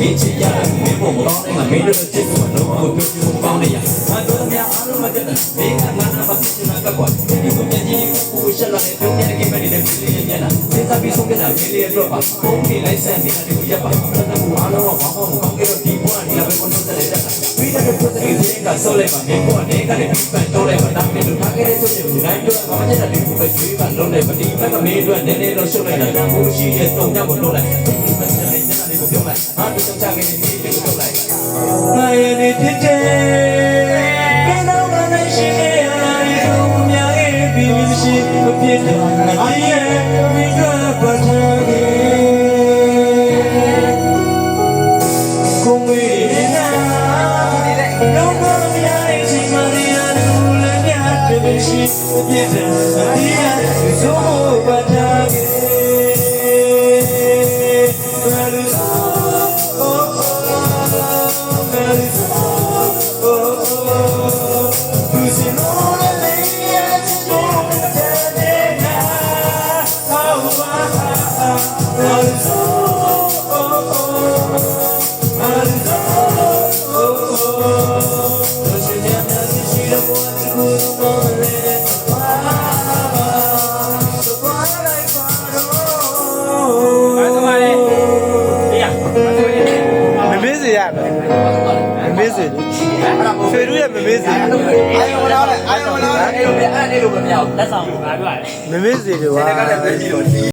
မင်းချစ်ရတယ်မင်းပုံမကောင်းတဲ့ငါမင်းတို့ချစ်ဖို့လုံးဝပြောပြဖို့ကောင်းနေရငါတို့များအားလုံးမတက်တဲ့မင်းကငါနာမဖြစ်ချင်တာကွာဒီကိုပြန်ကြည့်ကိုရှက်လာတဲ့ပြုံးတဲ့ကိမနေတဲ့ပြည်လေးညနာစေတပြီးဆုံးပြတာမင်းလေးအတွက်ပါပုံနေလိုက်ဆန်နေတာဒီကိုရပ်ပါတတ်မှုအားလုံးကဘာမှမကောင်းကြတော့ဒီဘဝနေလာပဲကွန်ထရိုးတဲ့တက်တာပြီးတဲ့ပုတ်တဲ့ဒီကဆော့လိုက်ပါမင်းကနေကနေပြီးပန်တော့လိုက်ပါဒါမင်းတို့ထားခဲ့တဲ့ချုပ်တဲ့ဒီတိုင်းတော့ဘာမှချက်တာဒီကိုပဲကျွေးပါလုံးလိုက်ပါဒီဘက်ကမင်းတို့နည်းနည်းတော့ရှုပ်လိုက်တာကိုရှိရဲ့တုံညကိုလုံးလိုက် ရှိမဖြစ်တော့ငါရဲ့မိကပတ်ထားခဲ့ကိုမီနာတော့မရတဲ့ချိန်မှလည်းလူလည်းများတယ်ရှိပြည့်တယ်ဒီကဇိုးပတ် မားလေးအေးရမတွေ့ရမမေးစေရမယ်မမေးစေလေဖေရူရဲ့မမေးစေအာယုံလာတယ်အာယုံလာတယ်အဲ့လိုပဲအဲ့လိုပဲမရဘူးလက်ဆောင်ငါပြောရတယ်မမေးစေတယ်ကွာကလည်းပဲကြည့်တော့